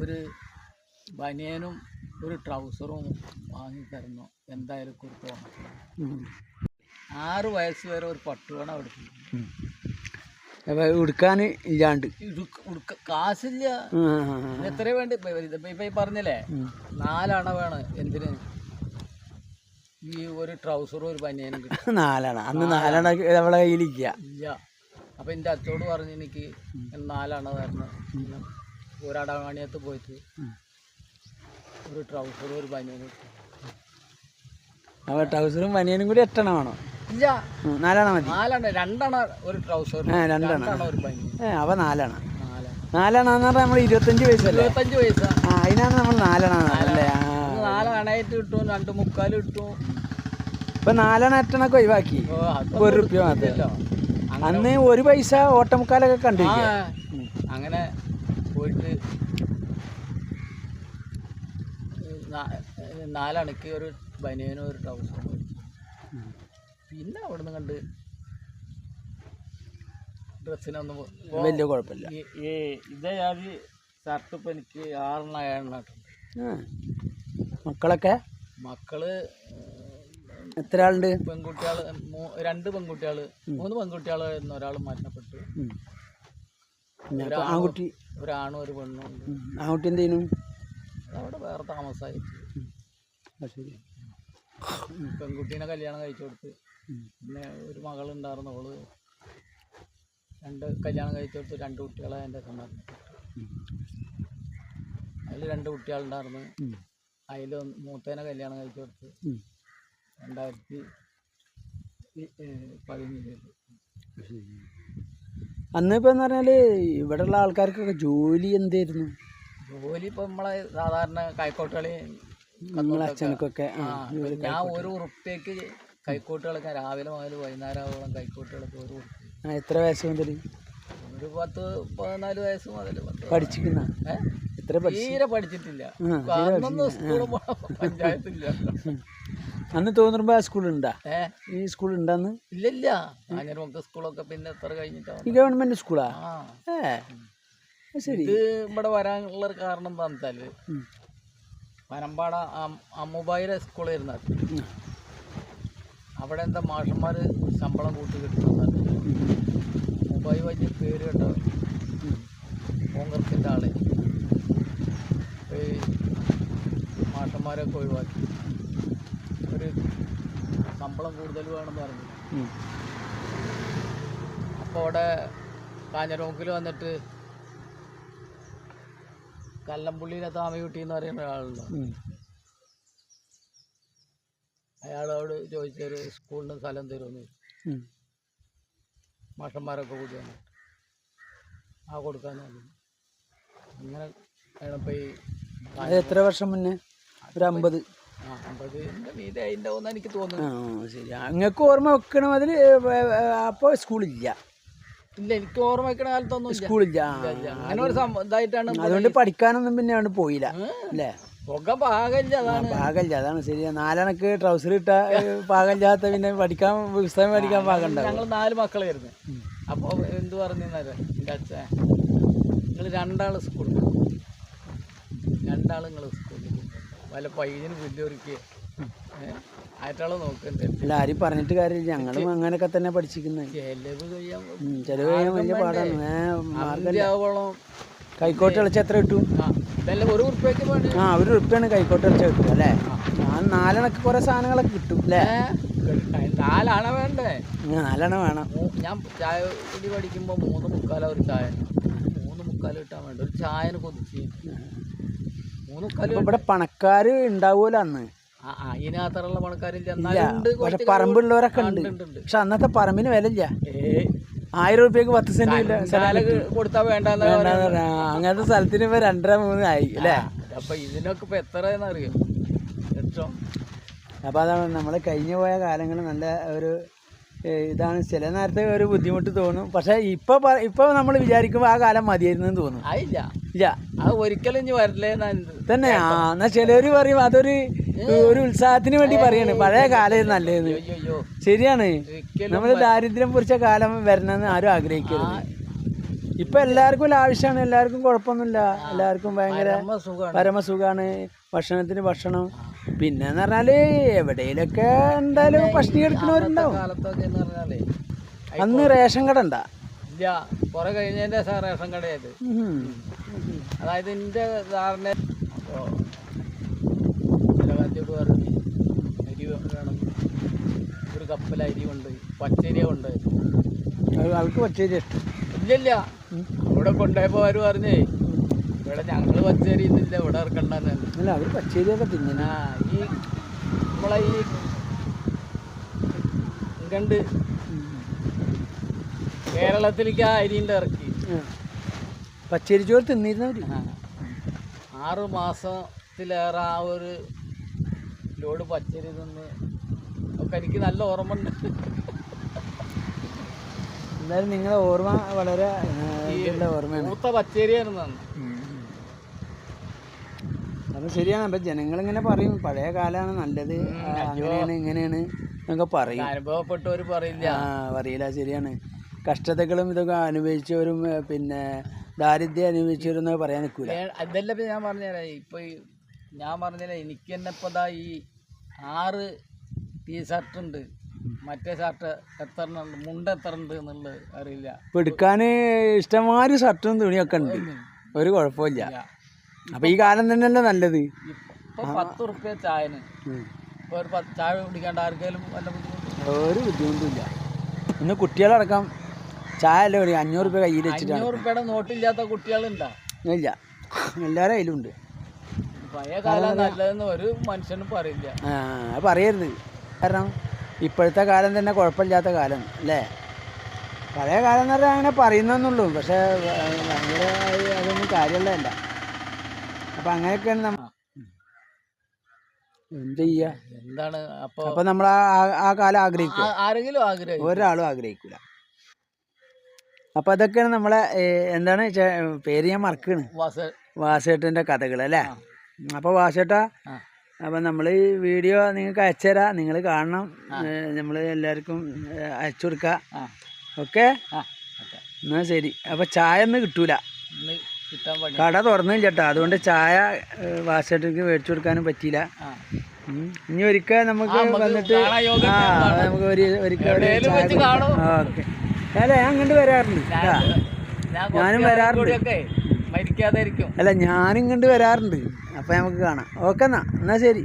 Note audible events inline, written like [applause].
ഒരു ബനിയനും ഒരു ട്രൗസറും വാങ്ങിത്തരുന്നു എന്തായാലും കുറിപ്പ് ഉം. ആറ് വയസ്സ് വരെ ഒരു പട്ടുവേണം അവിടെ ഉടുക്കാൻ ഇല്ലാണ്ട്. കാശില്ല. എത്ര വേണ്ടി? ഇപ്പൊ പറഞ്ഞില്ലേ? നാലണ വേണം എന്തിന്? ഈ ഒരു ട്രൗസറും ഒരു ബനിയനും കിട്ടും. [laughs] നാലണ. അന്ന് നാലണ നമ്മളെ കയ്യിലില്ല. ഇല്ല. അപ്പൊ എന്റെ അച്ഛനോട് പറഞ്ഞു എനിക്ക് നാലണ തരണം. പിന്നെ ഒരടവാണിയത്ത് പോയിട്ട് ഒരു ട്രൗസറും ഒരു ബനിയനും കിട്ടും അപ്പൊ ട്രൗസറും ബനിയനും കൂടി എട്ടെണ്ണം വേണം? ഇല്ല. നാലെണ്ണം മതി. നാലെണ്ണം രണ്ടെണ്ണ ഒരു ട്രൗസർ ആ രണ്ടെണ്ണം. ഒരു ബനിയൻ ഏ അവ നാലെണ്ണം. നാലെണ്ണം. പറഞ്ഞാൽ നമ്മൾ ഇരുപത്തഞ്ച് വയസ്സല്ലേ ഇരുപത്തഞ്ച് പൈസ. ആ അതിനാണ് നമ്മൾ നാലെണ്ണ അല്ലേ? നാലെണ്ണയായിട്ട് കിട്ടും രണ്ട് മുക്കാൽ കിട്ടും ഇപ്പൊ നാലെണ്ണ എട്ടെണ്ണൊക്കെ ഒഴിവാക്കി. ഒരു റുപ്യ മാത്രം അന്ന് ഒരു പൈസ ഓട്ടമുക്കാലൊക്കെ കണ്ടു അങ്ങനെ പോയിട്ട് നാലണക്ക് ഒരു ബനിയനും ഒരു ട്രൗസറും മേടിച്ചു. പിന്നെ അവിടുന്ന് കണ്ട് ഡ്രസ്സിനൊന്നും വലിയ കുഴപ്പമില്ല. ഈ ഇതേ ജാതി ഷർട്ട് ഇപ്പം എനിക്ക് ആറെണ്ണ ഏഴെണ്ണ മക്കളൊക്കെ? മക്കൾ എത്ര ആളുണ്ട് പെൺകുട്ടികൾ രണ്ട് പെൺകുട്ടികൾ മൂന്ന് പെൺകുട്ടികൾ ഒരാൾ മരണപ്പെട്ടു. ആൺകുട്ടി ഒരാണും ഒരു പെണ്ണും ഉണ്ട്. ആൺകുട്ടി എന്ത് ചെയ്യുന്നു? അവിടെ വേറെ താമസമായി ശരി. പെൺകുട്ടീനെ കല്യാണം കഴിച്ചു കൊടുത്ത്. പിന്നെ ഒരു മകൾ മകളുണ്ടായിരുന്നു അവൾ രണ്ട് കല്യാണം കഴിച്ചു കൊടുത്ത് രണ്ട് കുട്ടികളെ എന്റെ മരണപ്പെട്ടു അതിൽ രണ്ട് കുട്ടികളുണ്ടായിരുന്നു. അതിൽ മൂത്തേനെ കല്യാണം കഴിച്ചു കൊടുത്ത്. രണ്ടായിരത്തി പതിനേഴിൽ ശരി. അന്ന് ഇപ്പൊ എന്ന് പറഞ്ഞാൽ ഇവിടെയുള്ള ആൾക്കാർക്കൊക്കെ ജോലി എന്തായിരുന്നു ജോലി ഇപ്പം നമ്മളെ സാധാരണ കൈക്കോട്ടുകളി നമ്മളെ അച്ഛനക്കൊക്കെ ഞാൻ ഒരു ഉറുപ്പ്യക്ക് കൈക്കോട്ടുകളൊക്കെ രാവിലെ മുതൽ വൈകുന്നേരം ആവോളം കൈക്കോട്ടുകളൊക്കെ ഒരു ആ, എത്ര വയസ്സ് മുതൽ ഒരു പത്ത് പതിനാല് വയസ്സ് മുതൽ പഠിച്ചിരിക്കുന്ന എത്ര തീരെ പഠിച്ചിട്ടില്ല. അന്നൊന്നും സ്കൂളിൽ പഞ്ചായത്തില്ല. അന്ന് തോന്നുമ്പോ ആ ഉണ്ടാ ഈ സ്കൂൾ ഉണ്ടെന്ന് നമുക്ക് സ്കൂളൊക്കെ പിന്നെ എത്ര കഴിഞ്ഞിട്ടാണ് ഈ ഗവൺമെന്റ് സ്കൂളാ? ശരി. ഇത് ഇവിടെ വരാനുള്ള ഒരു കാരണം എന്താണെന്ന് വെച്ചാൽ. പനമ്പാട അമ്മുബായിലെ സ്കൂളായിരുന്നു അത്. അവിടെ എന്താ മാഷന്മാർ ശമ്പളം കൂട്ടി കിട്ടുന്നത് മുംബൈ വലിയ പേര് കേട്ടോ. കോൺഗ്രസിന്റെ കോൺഗ്രസിന്റെ ആൾ മാഷന്മാരൊക്കെ ഒഴിവാക്കി. ശമ്പളം കൂടുതൽ വേണമെന്ന് പറഞ്ഞു. അപ്പോൾ അവിടെ കാഞ്ഞരോക്കിൽ വന്നിട്ട് കല്ലമ്പുള്ളിയിലെ താമയുട്ടി എന്ന് പറയുന്ന ഒരാളുണ്ട്. അയാൾ അയാളോട് ചോദിച്ചൊരു സ്കൂളിന് സ്ഥലം തരുമെന്ന്. മാഷന്മാരൊക്കെ കൂടി വന്നിട്ട് ആ കൊടുക്കാൻ അങ്ങനെ ആണ് ഇപ്പം ഈ എത്ര വർഷം മുന്നേ? ഒരു അമ്പത്. അമ്പതിന്റെ മീതെ ഒന്ന് എനിക്ക് തോന്നുന്നു. ശരി. നിങ്ങൾക്ക് ഓർമ്മ വെക്കണ? അതിൽ അപ്പോൾ സ്കൂളില്ല. ഇല്ല എനിക്ക് ഓർമ്മ വെക്കണ കാലത്തൊന്നും സ്കൂളില്ല. അങ്ങനെ ഒരു ഇതായിട്ടാണ് അതുകൊണ്ട് പഠിക്കാനൊന്നും പിന്നെ അവിടെ പോയില്ല? അല്ലേ? പുക പാകല്ല അതാണ്. പാകല്ല അതാണ് ശരി. നാലണക്ക് ട്രൗസർ ഇട്ട പാകല്ലാത്ത പിന്നെ പഠിക്കാൻ പുസ്തകം പഠിക്കാൻ പാകണ്ട? ഞങ്ങൾ നാല് മക്കളായിരുന്നു. അപ്പോൾ എന്ത് പറഞ്ഞു എന്റെ അച്ഛൻ. നിങ്ങൾ രണ്ടാൾ സ്കൂളിൽ. രണ്ടാൾ നിങ്ങൾ സ്കൂളിൽ. വല്ല പയ്യന് പുല്ലൊരുക്കി ആയിട്ടാളെ നോക്കുന്നുണ്ട് അല്ല ആരും പറഞ്ഞിട്ട് കാര്യമില്ല. ഞങ്ങളും അങ്ങനെയൊക്കെ തന്നെ പഠിച്ചിരിക്കുന്നത് ചെലവ് കഴിയാൻ ചെലവ് ചെയ്യാൻ വലിയ പാടാണ്. മാർഗം കൈക്കോട്ട് ഇളച്ച എത്ര കിട്ടും? ആ ഒരു ആ ഒരു ഉറുപ്പ്യാണ് കൈക്കോട്ട് കളിച്ച കിട്ടും അല്ലേ? ആ. നാലണക്ക് കുറെ സാധനങ്ങളൊക്കെ കിട്ടും അല്ലേ? നാലാണ് വേണ്ടേ? ആ, നാലെണ്ണം വേണം. ഞാൻ ചായ കുടി പഠിക്കുമ്പോൾ മൂന്ന് മുക്കാല ഒരു ചായ. മൂന്ന് മുക്കാൽ കിട്ടാൻ വേണ്ട. ഒരു ചായനെ കൊതിച്ച്. ഇവിടെ പണക്കാര് ഉണ്ടാവുമല്ലോ അന്ന്. ഇതിനകത്തുള്ള പണക്കാരില്ല പറമ്പുള്ളവരൊക്കെ ഉണ്ട്. പക്ഷെ അന്നത്തെ പറമ്പിന് വില ഇല്ല ഏ ആയിരം റുപ്യക്ക് പത്ത് സെന്റ് ഇല്ല കൊടുത്താ വേണ്ടാന്ന് അങ്ങനത്തെ സ്ഥലത്തിന് ഇപ്പൊ രണ്ടര മൂന്ന് ആയി അല്ലേ? അപ്പൊ ഇതിനൊക്കെ ഇപ്പൊ ലക്ഷം അപ്പോൾ അതാണ് നമ്മൾ കഴിഞ്ഞു പോയ കാലങ്ങൾ നല്ല ഒരു ഇതാണ്. ചില നേരത്തെ ഒരു ബുദ്ധിമുട്ട് തോന്നും. പക്ഷെ ഇപ്പൊ ഇപ്പൊ നമ്മൾ വിചാരിക്കുമ്പോൾ ആ കാലം മതിയായിരുന്നു തോന്നും. ആയില്ല ഇല്ല അത് ഒരിക്കലും ഇനി വരില്ലേ എന്നാ. തന്നെ ആ ചിലവർ പറയും അതൊരു ഒരു ഉത്സാഹത്തിന് വേണ്ടി പറയാണ്. പഴയ കാലം അയ്യോ ശരിയാണ്. നമ്മൾ ദാരിദ്ര്യം പൊറിച്ച കാലം വരണമെന്ന് ആരും ആഗ്രഹിക്കരുത്. ഇപ്പൊ എല്ലാവർക്കും ആവശ്യമാണ്. എല്ലാവർക്കും കുഴപ്പമൊന്നുമില്ല. എല്ലാവർക്കും ഭയങ്കര പരമ പരമസുഖാണ്. ഭക്ഷണത്തിന് ഭക്ഷണം. പിന്നെന്ന് പറഞ്ഞാൽ എവിടെയിലൊക്കെ എന്തായാലും ഭക്ഷണി എടുക്കണവരുണ്ടാവും എന്ന് അന്ന് റേഷൻ കട ഉണ്ടാ? കൊറേ കഴിഞ്ഞതിന്റെ റേഷൻ കടയത് അതായത് എന്റെ ധാരണ അപ്പോൾ ചിലവാദ്യൊക്കെ പറഞ്ഞു അരി വേണം. ഒരു കപ്പൽ അരി കൊണ്ട് പച്ചരിയ കൊണ്ട്. അവർക്ക് പച്ചരി ഇഷ്ടം. ഇല്ലില്ല. അവിടെ കൊണ്ടുപോയപ്പോൾ അവർ പറഞ്ഞേ ഇവിടെ ഞങ്ങൾ പച്ചരി ഇന്നില്ല ഇവിടെ ഇറക്കണ്ടെന്ന് അല്ല അവർ പച്ചരിയൊക്കെ തിന്നണ ആ ഈ നമ്മളെ ഈ കണ്ട് കേരളത്തിലേക്ക് ആ അരിന്റെ ഇറക്കി. പച്ചരി ചോറ് തിന്നിരുന്നവര് ആ. ആറ് മാസത്തിലേറെ ആ ഒരു ലോഡ് പച്ചരി തിന്ന് ഒക്കെ എനിക്ക് നല്ല ഓർമ്മ ഉണ്ട് എന്തായാലും നിങ്ങളെ ഓർമ്മ വളരെ ഓർമ്മയാണ്. മൂത്ത പച്ചരിയായിരുന്നു അത് ശരിയാണ്. അപ്പം ജനങ്ങളിങ്ങനെ പറയും പഴയ കാലമാണ് നല്ലത് അങ്ങനെയാണ് ഇങ്ങനെയാണ് എന്നൊക്കെ പറയും. അനുഭവപ്പെട്ടവർ പറയില്ല. ആ പറയില്ല ശരിയാണ്. കഷ്ടതകളും ഇതൊക്കെ അനുഭവിച്ചവരും പിന്നെ ദാരിദ്ര്യം അനുഭവിച്ചവരും എന്നൊക്കെ പറയാൻ നിൽക്കൂല. വേ- അതല്ല ഇപ്പൊ ഞാൻ പറഞ്ഞുതരാം ഇപ്പൊ ഈ ഞാൻ പറഞ്ഞില്ല എനിക്ക് തന്നെ ഇപ്പൊ ദാ ഈ ആറ് ടീ ഷർട്ട് ഉണ്ട്. മറ്റേ ഷർട്ട് എത്ര ഉണ്ട്? മുണ്ട് എത്ര ഉണ്ട് എന്നുള്ളത് അറിയില്ല. ഇപ്പം എടുക്കാൻ ഇഷ്ടമാതിരി ഷർട്ടും തുണിയൊക്കെ ഉണ്ട്. ഒരു കുഴപ്പമില്ല. അപ്പൊ ഈ കാലം തന്നെയല്ലേ നല്ലത്? ഇപ്പൊ പത്ത് റുപ്യ ചായന്. ഒരു പത്ത് ചായ കുടിക്കാണ്ട് ആർക്കെങ്കിലും വല്ല ബുദ്ധിമുട്ട്? ഒരു ബുദ്ധിമുട്ടില്ല ഇന്ന് കുട്ടികളടക്കം ചായ അല്ലേ അഞ്ഞൂറ് രൂപ കയ്യിൽ വെച്ചിട്ടാണ്. അഞ്ഞൂറ് റുപ്യയുടെ നോട്ടില്ലാത്ത കുട്ടികളുണ്ടോ? ഇല്ല. എല്ലാവരും അതിലുണ്ട് പഴയ കാലം നല്ലതെന്ന് ഒരു മനുഷ്യനും പറയില്ല. ആ അത് പറയരുത്. കാരണം ഇപ്പോഴത്തെ കാലം തന്നെ കുഴപ്പമില്ലാത്ത കാലം അല്ലേ? പഴയ കാലം എന്ന് പറഞ്ഞാൽ അങ്ങനെ പറയുന്നെന്നുള്ളൂ പക്ഷേ ഭയങ്കര അതൊന്നും കാര്യമുള്ളതല്ല. അപ്പം അങ്ങനെയൊക്കെയാണ് നമ്മൾ എന്ത് ചെയ്യുക എന്താണ്? അപ്പൊ അപ്പം നമ്മൾ ആ കാലം ആഗ്രഹിക്കും ആരെങ്കിലും ആഗ്രഹിക്കും ഒരാളും ആഗ്രഹിക്കില്ല അപ്പം അതൊക്കെയാണ് നമ്മളെ എന്താണ് പേര് ഞാൻ മറക്കാണ്. വാസേട്ടന്റെ കഥകളല്ലേ കഥകൾ അല്ലേ? അപ്പോൾ വാസേട്ട അപ്പൊ നമ്മൾ നമ്മൾ ഈ വീഡിയോ നിങ്ങൾക്ക് അയച്ചുതരാം നിങ്ങൾ കാണണം. നമ്മൾ എല്ലാവർക്കും അയച്ചു കൊടുക്ക. ഓക്കെ? എന്നാ ശരി. അപ്പൊ ചായ ഒന്നും കിട്ടൂല. കട തുറന്നില്ല കേട്ടോ അതുകൊണ്ട് ചായ വാസേട്ടക്ക് മേടിച്ചു കൊടുക്കാനും പറ്റിയില്ല. ഇനി ഒരിക്കൽ നമുക്ക് വന്നിട്ട് ആ നമുക്ക് ഒരു ഒരിക്കൽ. ഓക്കെ. അല്ല ഞാൻ അങ്ങോട്ട് വരാറുണ്ട്. ഞാനും വരാറുണ്ട്. മരിക്കാതെ അല്ല ഞാനും ഇങ്ങോട്ട് വരാറുണ്ട്. അപ്പം നമുക്ക് കാണാം. ഓക്കെ എന്നാ. എന്നാ ശരി.